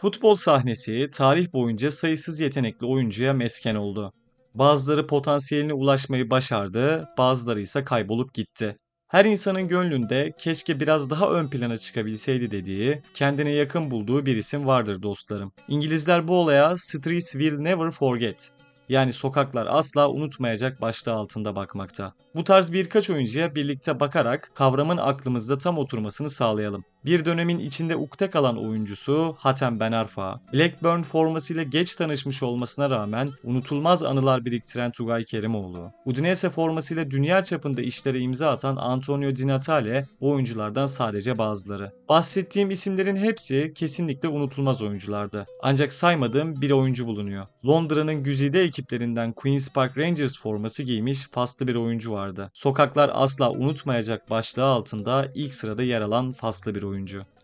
Futbol sahnesi tarih boyunca sayısız yetenekli oyuncuya mesken oldu. Bazıları potansiyeline ulaşmayı başardı, bazıları ise kaybolup gitti. Her insanın gönlünde keşke biraz daha ön plana çıkabilseydi dediği, kendine yakın bulduğu bir isim vardır dostlarım. İngilizler bu olaya Streets will never forget yani sokaklar asla unutmayacak başlığı altında bakmakta. Bu tarz birkaç oyuncuya birlikte bakarak kavramın aklımızda tam oturmasını sağlayalım. Bir dönemin içinde ukde kalan oyuncusu Hatem Ben Arfa, Blackburn formasıyla geç tanışmış olmasına rağmen unutulmaz anılar biriktiren Tugay Kerimoğlu, Udinese formasıyla dünya çapında işlere imza atan Antonio Di Natale oyunculardan sadece bazıları. Bahsettiğim isimlerin hepsi kesinlikle unutulmaz oyunculardı. Ancak saymadığım bir oyuncu bulunuyor. Londra'nın güzide ekiplerinden Queen's Park Rangers forması giymiş faslı bir oyuncu vardı. Sokaklar asla unutmayacak başlığı altında ilk sırada yer alan faslı bir oyuncu.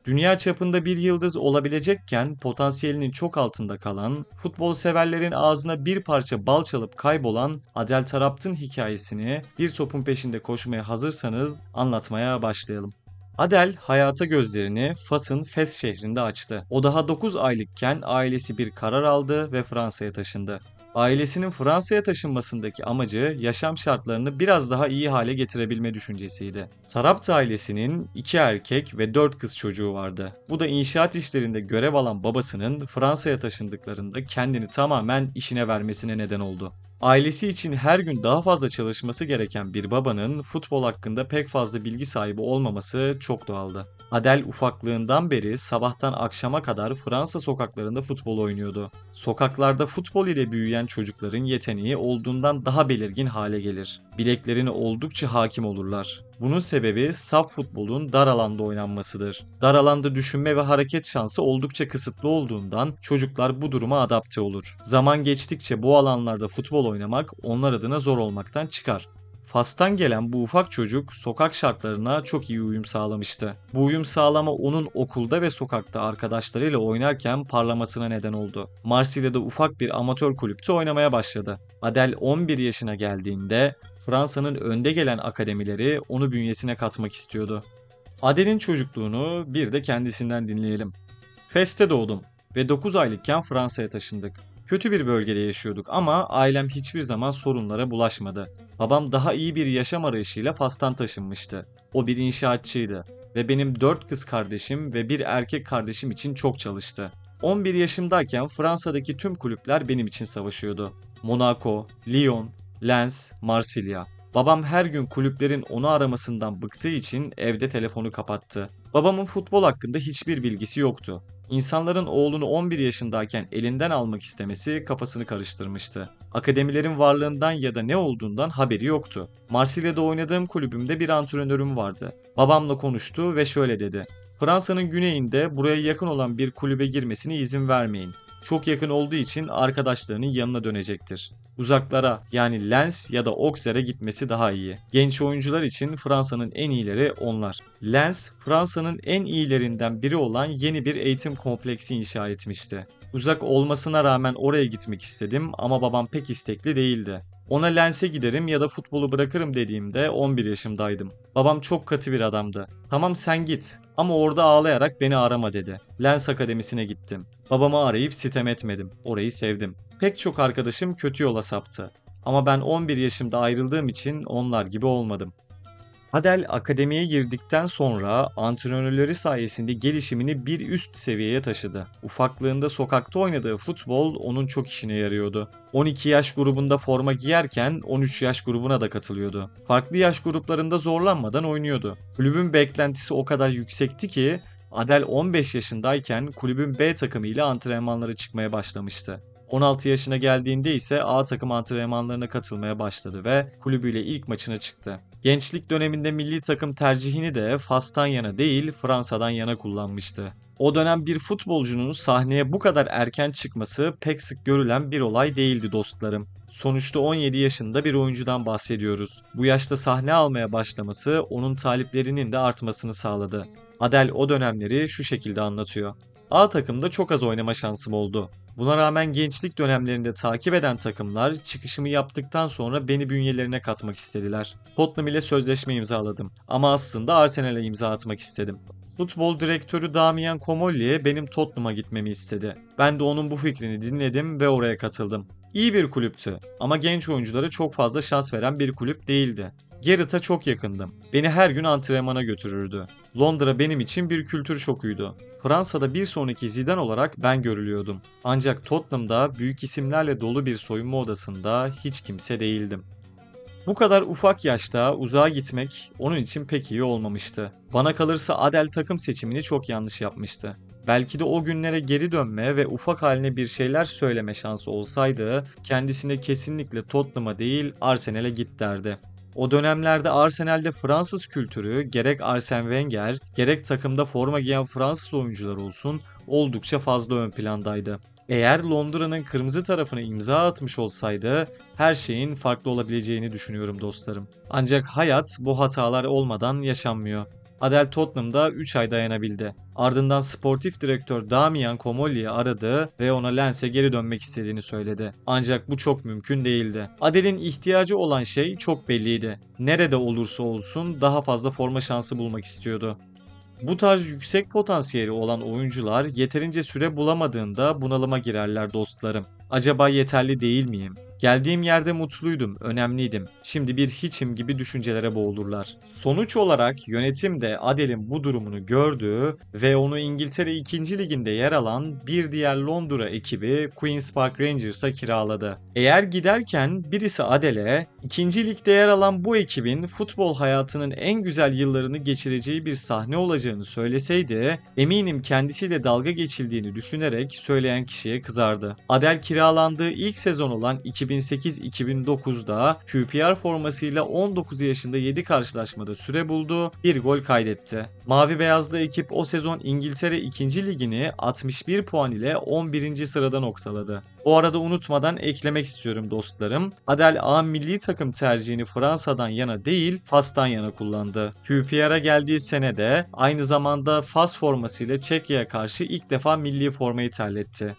Dünya çapında bir yıldız olabilecekken potansiyelinin çok altında kalan, futbol severlerin ağzına bir parça bal çalıp kaybolan Adel Tarapt'ın hikayesini bir topun peşinde koşmaya hazırsanız anlatmaya başlayalım. Adel hayata gözlerini Fas'ın Fes şehrinde açtı. O daha 9 aylıkken ailesi bir karar aldı ve Fransa'ya taşındı. Ailesinin Fransa'ya taşınmasındaki amacı yaşam şartlarını biraz daha iyi hale getirebilme düşüncesiydi. Tarapt ailesinin iki erkek ve dört kız çocuğu vardı. Bu da inşaat işlerinde görev alan babasının Fransa'ya taşındıklarında kendini tamamen işine vermesine neden oldu. Ailesi için her gün daha fazla çalışması gereken bir babanın futbol hakkında pek fazla bilgi sahibi olmaması çok doğaldı. Adel ufaklığından beri sabahtan akşama kadar Fransa sokaklarında futbol oynuyordu. Sokaklarda futbol ile büyüyen çocukların yeteneği olduğundan daha belirgin hale gelir. Bileklerine oldukça hakim olurlar. Bunun sebebi saf futbolun dar alanda oynanmasıdır. Dar alanda düşünme ve hareket şansı oldukça kısıtlı olduğundan çocuklar bu duruma adapte olur. Zaman geçtikçe bu alanlarda futbol oynamak onlar adına zor olmaktan çıkar. Fas'tan gelen bu ufak çocuk sokak şartlarına çok iyi uyum sağlamıştı. Bu uyum sağlama onun okulda ve sokakta arkadaşlarıyla oynarken parlamasına neden oldu. Marsilya'da ufak bir amatör kulüpte oynamaya başladı. Adel 11 yaşına geldiğinde Fransa'nın önde gelen akademileri onu bünyesine katmak istiyordu. Adel'in çocukluğunu bir de kendisinden dinleyelim. Fes'te doğdum ve 9 aylıkken Fransa'ya taşındık. Kötü bir bölgede yaşıyorduk ama ailem hiçbir zaman sorunlara bulaşmadı. Babam daha iyi bir yaşam arayışıyla Fas'tan taşınmıştı. O bir inşaatçıydı ve benim 4 kız kardeşim ve bir erkek kardeşim için çok çalıştı. 11 yaşımdayken Fransa'daki tüm kulüpler benim için savaşıyordu. Monaco, Lyon, Lens, Marsilya. Babam her gün kulüplerin onu aramasından bıktığı için evde telefonu kapattı. Babamın futbol hakkında hiçbir bilgisi yoktu. İnsanların oğlunu 11 yaşındayken elinden almak istemesi kafasını karıştırmıştı. Akademilerin varlığından ya da ne olduğundan haberi yoktu. Marsilya'da oynadığım kulübümde bir antrenörüm vardı. Babamla konuştu ve şöyle dedi. Fransa'nın güneyinde buraya yakın olan bir kulübe girmesine izin vermeyin. Çok yakın olduğu için arkadaşlarının yanına dönecektir. Uzaklara yani Lens ya da Auxerre'e gitmesi daha iyi. Genç oyuncular için Fransa'nın en iyileri onlar. Lens, Fransa'nın en iyilerinden biri olan yeni bir eğitim kompleksi inşa etmişti. Uzak olmasına rağmen oraya gitmek istedim ama babam pek istekli değildi. Ona lense giderim ya da futbolu bırakırım dediğimde 11 yaşımdaydım. Babam çok katı bir adamdı. Tamam sen git ama orada ağlayarak beni arama dedi. Lens Akademisi'ne gittim. Babamı arayıp sitem etmedim. Orayı sevdim. Pek çok arkadaşım kötü yola saptı. Ama ben 11 yaşımda ayrıldığım için onlar gibi olmadım. Adel akademiye girdikten sonra antrenörleri sayesinde gelişimini bir üst seviyeye taşıdı. Ufaklığında sokakta oynadığı futbol onun çok işine yarıyordu. 12 yaş grubunda forma giyerken 13 yaş grubuna da katılıyordu. Farklı yaş gruplarında zorlanmadan oynuyordu. Kulübün beklentisi o kadar yüksekti ki Adel 15 yaşındayken kulübün B takımı ile antrenmanlara çıkmaya başlamıştı. 16 yaşına geldiğinde ise A takım antrenmanlarına katılmaya başladı ve kulübüyle ilk maçına çıktı. Gençlik döneminde milli takım tercihini de Fas'tan yana değil Fransa'dan yana kullanmıştı. O dönem bir futbolcunun sahneye bu kadar erken çıkması pek sık görülen bir olay değildi dostlarım. Sonuçta 17 yaşında bir oyuncudan bahsediyoruz. Bu yaşta sahne almaya başlaması onun taliplerinin de artmasını sağladı. Adel o dönemleri şu şekilde anlatıyor. A takımda çok az oynama şansım oldu. Buna rağmen gençlik dönemlerinde takip eden takımlar çıkışımı yaptıktan sonra beni bünyelerine katmak istediler. Tottenham ile sözleşme imzaladım ama aslında Arsenal'e imza atmak istedim. Futbol direktörü Damian Comolli benim Tottenham'a gitmemi istedi. Ben de onun bu fikrini dinledim ve oraya katıldım. İyi bir kulüptü ama genç oyunculara çok fazla şans veren bir kulüp değildi. Garrett'a çok yakındım. Beni her gün antrenmana götürürdü. Londra benim için bir kültür şokuydu. Fransa'da bir sonraki Zidane olarak ben görülüyordum. Ancak Tottenham'da büyük isimlerle dolu bir soyunma odasında hiç kimse değildim. Bu kadar ufak yaşta uzağa gitmek onun için pek iyi olmamıştı. Bana kalırsa Adel takım seçimini çok yanlış yapmıştı. Belki de o günlere geri dönme ve ufak haline bir şeyler söyleme şansı olsaydı kendisine kesinlikle Tottenham'a değil Arsenal'e git derdi. O dönemlerde Arsenal'de Fransız kültürü gerek Arsene Wenger gerek takımda forma giyen Fransız oyuncular olsun oldukça fazla ön plandaydı. Eğer Londra'nın kırmızı tarafına imza atmış olsaydı her şeyin farklı olabileceğini düşünüyorum dostlarım. Ancak hayat bu hatalar olmadan yaşanmıyor. Adel Tottenham'da 3 ay dayanabildi. Ardından sportif direktör Damian Comolli'yi aradı ve ona Lens'e geri dönmek istediğini söyledi. Ancak bu çok mümkün değildi. Adel'in ihtiyacı olan şey çok belliydi. Nerede olursa olsun daha fazla forma şansı bulmak istiyordu. Bu tarz yüksek potansiyeli olan oyuncular yeterince süre bulamadığında bunalıma girerler dostlarım. Acaba yeterli değil miyim? Geldiğim yerde mutluydum, önemliydim. Şimdi bir hiçim gibi düşüncelere boğulurlar. Sonuç olarak yönetim de Adel'in bu durumunu gördü ve onu İngiltere 2. Liginde yer alan bir diğer Londra ekibi Queen's Park Rangers'a kiraladı. Eğer giderken birisi Adel'e 2. Ligde yer alan bu ekibin futbol hayatının en güzel yıllarını geçireceği bir sahne olacağını söyleseydi eminim kendisiyle dalga geçildiğini düşünerek söyleyen kişiye kızardı. Adel kiralandığı ilk sezon olan 2000 2008-2009'da QPR formasıyla 19 yaşında 7 karşılaşmada süre buldu, bir gol kaydetti. Mavi beyazlı ekip o sezon İngiltere 2. ligini 61 puan ile 11. sırada noktaladı. O arada unutmadan eklemek istiyorum dostlarım. Adel A milli takım tercihini Fransa'dan yana değil Fas'tan yana kullandı. QPR'a geldiği senede aynı zamanda Fas formasıyla Çekya'ya karşı ilk defa milli formayı terletti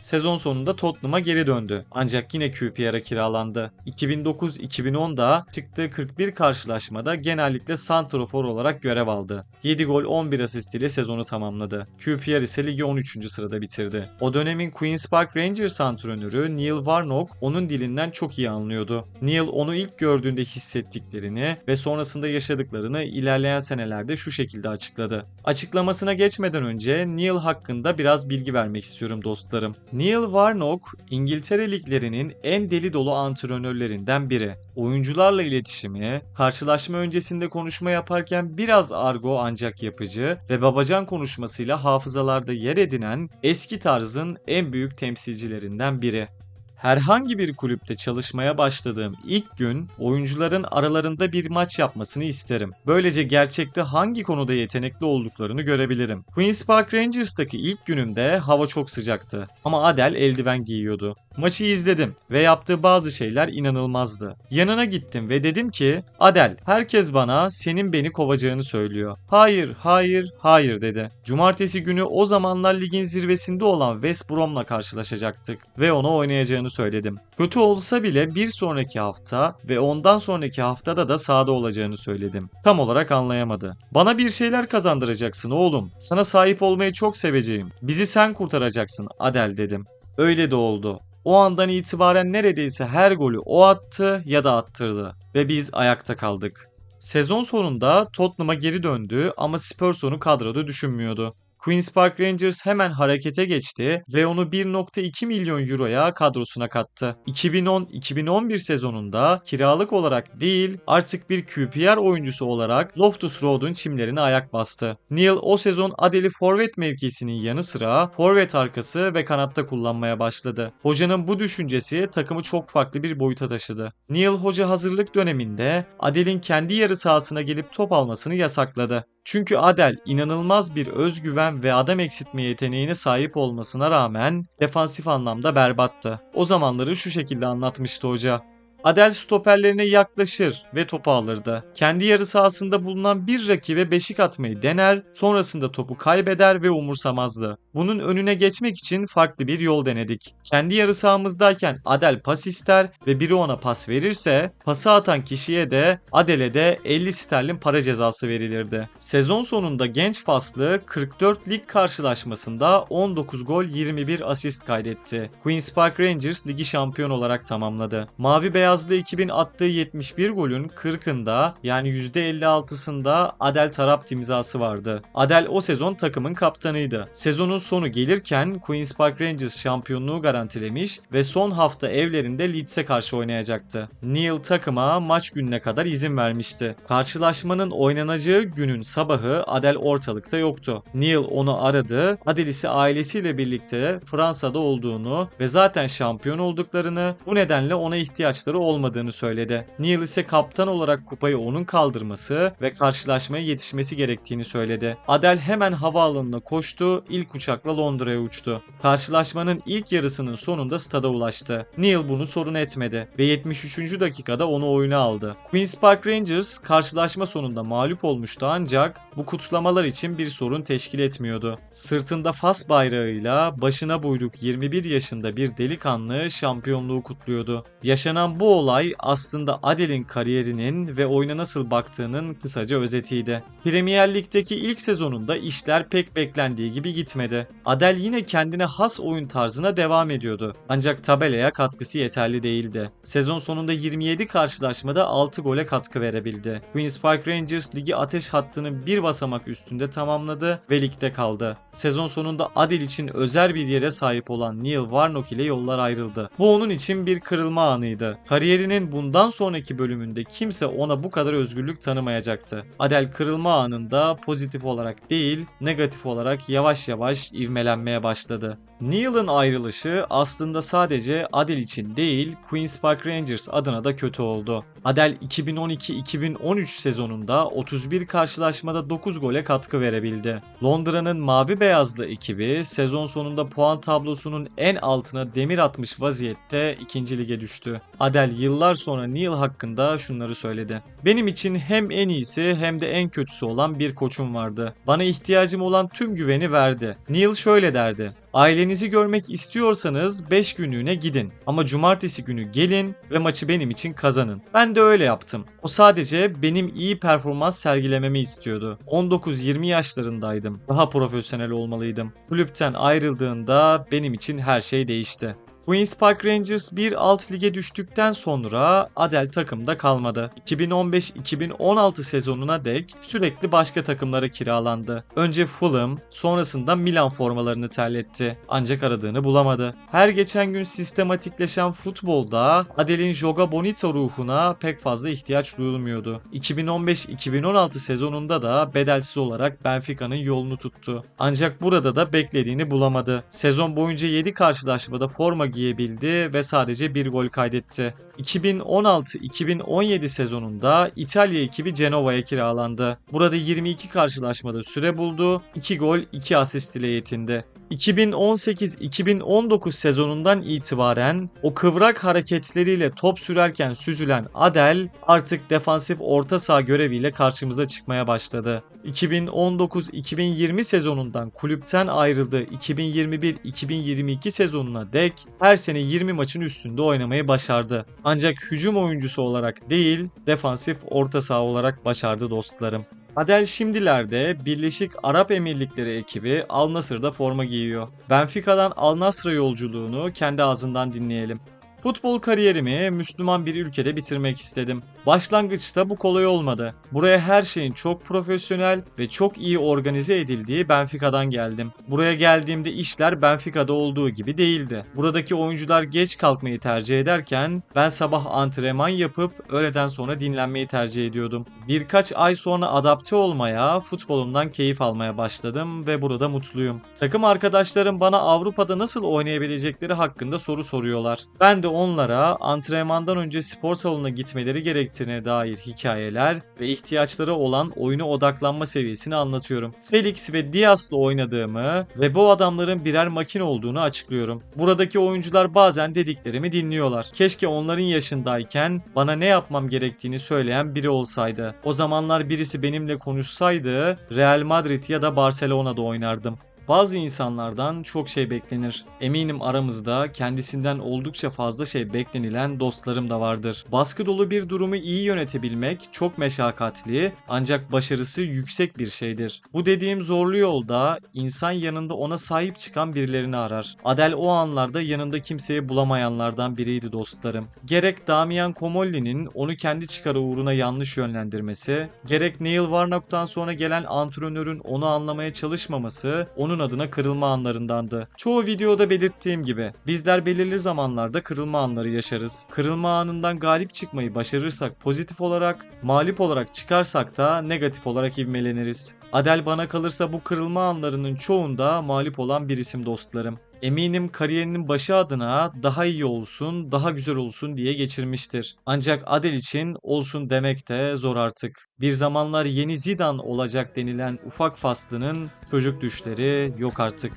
sezon sonunda Tottenham'a geri döndü. Ancak yine QPR'a kiralandı. 2009-2010'da çıktığı 41 karşılaşmada genellikle santrofor olarak görev aldı. 7 gol 11 asist ile sezonu tamamladı. QPR ise ligi 13. sırada bitirdi. O dönemin Queen's Park Rangers antrenörü Neil Warnock onun dilinden çok iyi anlıyordu. Neil onu ilk gördüğünde hissettiklerini ve sonrasında yaşadıklarını ilerleyen senelerde şu şekilde açıkladı. Açıklamasına geçmeden önce Neil hakkında biraz bilgi vermek istiyorum dostlarım. Neil Warnock, İngiltere liglerinin en deli dolu antrenörlerinden biri. Oyuncularla iletişimi, karşılaşma öncesinde konuşma yaparken biraz argo ancak yapıcı ve babacan konuşmasıyla hafızalarda yer edinen eski tarzın en büyük temsilcilerinden biri. Herhangi bir kulüpte çalışmaya başladığım ilk gün oyuncuların aralarında bir maç yapmasını isterim. Böylece gerçekte hangi konuda yetenekli olduklarını görebilirim. Queen's Park Rangers'taki ilk günümde hava çok sıcaktı ama Adel eldiven giyiyordu. Maçı izledim ve yaptığı bazı şeyler inanılmazdı. Yanına gittim ve dedim ki Adel herkes bana senin beni kovacağını söylüyor. Hayır, hayır, hayır dedi. Cumartesi günü o zamanlar ligin zirvesinde olan West Brom'la karşılaşacaktık ve ona oynayacağını söyledim. Kötü olsa bile bir sonraki hafta ve ondan sonraki haftada da sahada olacağını söyledim. Tam olarak anlayamadı. Bana bir şeyler kazandıracaksın oğlum. Sana sahip olmayı çok seveceğim. Bizi sen kurtaracaksın Adel dedim. Öyle de oldu. O andan itibaren neredeyse her golü o attı ya da attırdı ve biz ayakta kaldık. Sezon sonunda Tottenham'a geri döndü ama Spurs onu kadroda düşünmüyordu. Queen's Park Rangers hemen harekete geçti ve onu 1.2 milyon euroya kadrosuna kattı. 2010-2011 sezonunda kiralık olarak değil artık bir QPR oyuncusu olarak Loftus Road'un çimlerine ayak bastı. Neil o sezon Adeli forvet mevkisinin yanı sıra forvet arkası ve kanatta kullanmaya başladı. Hocanın bu düşüncesi takımı çok farklı bir boyuta taşıdı. Neil hoca hazırlık döneminde Adel'in kendi yarı sahasına gelip top almasını yasakladı. Çünkü Adel inanılmaz bir özgüven ve adam eksiltme yeteneğine sahip olmasına rağmen defansif anlamda berbattı. O zamanları şu şekilde anlatmıştı hoca. Adel stoperlerine yaklaşır ve topu alırdı. Kendi yarı sahasında bulunan bir rakibe beşik atmayı dener, sonrasında topu kaybeder ve umursamazdı. Bunun önüne geçmek için farklı bir yol denedik. Kendi yarı sahamızdayken Adel pas ister ve biri ona pas verirse pası atan kişiye de Adel'e de 50 sterlin para cezası verilirdi. Sezon sonunda genç faslı 44 lig karşılaşmasında 19 gol 21 asist kaydetti. Queen's Park Rangers ligi şampiyon olarak tamamladı. Mavi beyazlı ekibin attığı 71 golün 40'ında yani %56'sında Adel Tarapt imzası vardı. Adel o sezon takımın kaptanıydı. Sezonun sonu gelirken Queen's Park Rangers şampiyonluğu garantilemiş ve son hafta evlerinde Leeds'e karşı oynayacaktı. Neil takıma maç gününe kadar izin vermişti. Karşılaşmanın oynanacağı günün sabahı Adel ortalıkta yoktu. Neil onu aradı. Adel ise ailesiyle birlikte Fransa'da olduğunu ve zaten şampiyon olduklarını bu nedenle ona ihtiyaçları olmadığını söyledi. Neil ise kaptan olarak kupayı onun kaldırması ve karşılaşmaya yetişmesi gerektiğini söyledi. Adel hemen havaalanına koştu, ilk uçakla Londra'ya uçtu. Karşılaşmanın ilk yarısının sonunda stada ulaştı. Neil bunu sorun etmedi ve 73. dakikada onu oyuna aldı. Queen's Park Rangers karşılaşma sonunda mağlup olmuştu ancak bu kutlamalar için bir sorun teşkil etmiyordu. Sırtında Fas bayrağıyla başına buyruk 21 yaşında bir delikanlı şampiyonluğu kutluyordu. Yaşanan bu olay aslında Adel'in kariyerinin ve oyuna nasıl baktığının kısaca özetiydi. Premier Lig'deki ilk sezonunda işler pek beklendiği gibi gitmedi. Adel yine kendine has oyun tarzına devam ediyordu. Ancak tabelaya katkısı yeterli değildi. Sezon sonunda 27 karşılaşmada 6 gole katkı verebildi. Queen's Park Rangers ligi ateş hattının bir basamak üstünde tamamladı ve ligde kaldı. Sezon sonunda Adel için özel bir yere sahip olan Neil Warnock ile yollar ayrıldı. Bu onun için bir kırılma anıydı. Kariyerinin bundan sonraki bölümünde kimse ona bu kadar özgürlük tanımayacaktı. Adel kırılma anında pozitif olarak değil, negatif olarak yavaş yavaş ivmelenmeye başladı. Neil'ın ayrılışı aslında sadece Adel için değil, Queen's Park Rangers adına da kötü oldu. Adel 2012-2013 sezonunda 31 karşılaşmada 9 gole katkı verebildi. Londra'nın mavi beyazlı ekibi sezon sonunda puan tablosunun en altına demir atmış vaziyette 2. lige düştü. Adel yıllar sonra Neil hakkında şunları söyledi. Benim için hem en iyisi hem de en kötüsü olan bir koçum vardı. Bana ihtiyacım olan tüm güveni verdi. Neil şöyle derdi. Ailenizi görmek istiyorsanız 5 günlüğüne gidin. Ama cumartesi günü gelin ve maçı benim için kazanın. Ben de öyle yaptım. O sadece benim iyi performans sergilememi istiyordu. 19-20 yaşlarındaydım. Daha profesyonel olmalıydım. Kulüpten ayrıldığında benim için her şey değişti. Queen's Park Rangers bir alt lige düştükten sonra Adel takımda kalmadı. 2015-2016 sezonuna dek sürekli başka takımlara kiralandı. Önce Fulham, sonrasında Milan formalarını terletti. Ancak aradığını bulamadı. Her geçen gün sistematikleşen futbolda Adel'in Joga Bonito ruhuna pek fazla ihtiyaç duyulmuyordu. 2015-2016 sezonunda da bedelsiz olarak Benfica'nın yolunu tuttu. Ancak burada da beklediğini bulamadı. Sezon boyunca 7 karşılaşmada forma giyebildi ve sadece bir gol kaydetti. 2016-2017 sezonunda İtalya ekibi Cenova'ya kiralandı. Burada 22 karşılaşmada süre buldu, 2 gol 2 asist ile yetindi. 2018-2019 sezonundan itibaren o kıvrak hareketleriyle top sürerken süzülen Adel artık defansif orta saha göreviyle karşımıza çıkmaya başladı. 2019-2020 sezonundan kulüpten ayrıldığı 2021-2022 sezonuna dek her sene 20 maçın üstünde oynamayı başardı. Ancak hücum oyuncusu olarak değil, defansif orta saha olarak başardı dostlarım. Adel şimdilerde Birleşik Arap Emirlikleri ekibi Al Nasır'da forma giyiyor. Benfica'dan Al Nasr'a yolculuğunu kendi ağzından dinleyelim. Futbol kariyerimi Müslüman bir ülkede bitirmek istedim. Başlangıçta bu kolay olmadı. Buraya her şeyin çok profesyonel ve çok iyi organize edildiği Benfica'dan geldim. Buraya geldiğimde işler Benfica'da olduğu gibi değildi. Buradaki oyuncular geç kalkmayı tercih ederken ben sabah antrenman yapıp öğleden sonra dinlenmeyi tercih ediyordum. Birkaç ay sonra adapte olmaya, futbolumdan keyif almaya başladım ve burada mutluyum. Takım arkadaşlarım bana Avrupa'da nasıl oynayabilecekleri hakkında soru soruyorlar. Ben de onlara antrenmandan önce spor salonuna gitmeleri gerektiğine dair hikayeler ve ihtiyaçları olan oyuna odaklanma seviyesini anlatıyorum. Felix ve Diaz'la oynadığımı ve bu adamların birer makine olduğunu açıklıyorum. Buradaki oyuncular bazen dediklerimi dinliyorlar. Keşke onların yaşındayken bana ne yapmam gerektiğini söyleyen biri olsaydı. O zamanlar birisi benimle konuşsaydı Real Madrid ya da Barcelona'da oynardım. Bazı insanlardan çok şey beklenir. Eminim aramızda kendisinden oldukça fazla şey beklenilen dostlarım da vardır. Baskı dolu bir durumu iyi yönetebilmek çok meşakkatli ancak başarısı yüksek bir şeydir. Bu dediğim zorlu yolda insan yanında ona sahip çıkan birilerini arar. Adel o anlarda yanında kimseyi bulamayanlardan biriydi dostlarım. Gerek Damian Comolli'nin onu kendi çıkarı uğruna yanlış yönlendirmesi, gerek Neil Warnock'tan sonra gelen antrenörün onu anlamaya çalışmaması onun adına kırılma anlarındandı. Çoğu videoda belirttiğim gibi bizler belirli zamanlarda kırılma anları yaşarız. Kırılma anından galip çıkmayı başarırsak pozitif olarak, mağlup olarak çıkarsak da negatif olarak ivmeleniriz. Adel bana kalırsa bu kırılma anlarının çoğunda mağlup olan bir isim dostlarım. Eminim kariyerinin başı adına daha iyi olsun, daha güzel olsun diye geçirmiştir. Ancak Adel için olsun demek de zor artık. Bir zamanlar yeni Zidane olacak denilen ufak faslının çocuk düşleri yok artık.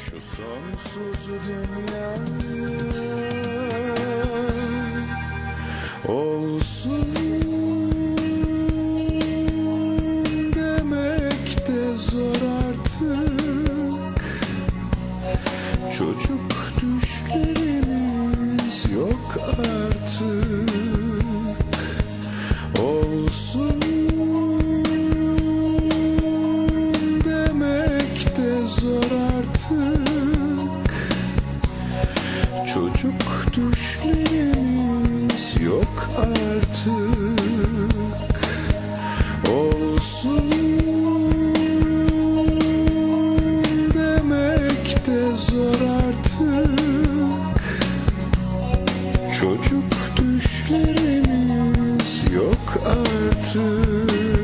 Şu sonsuz dünyayı Olsun artık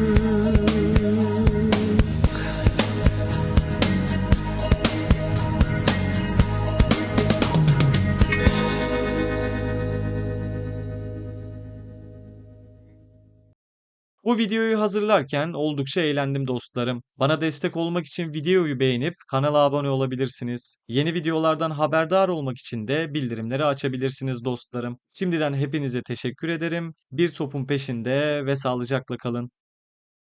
Bu videoyu hazırlarken oldukça eğlendim dostlarım. Bana destek olmak için videoyu beğenip kanala abone olabilirsiniz. Yeni videolardan haberdar olmak için de bildirimleri açabilirsiniz dostlarım. Şimdiden hepinize teşekkür ederim. Bir topun peşinde ve sağlıcakla kalın.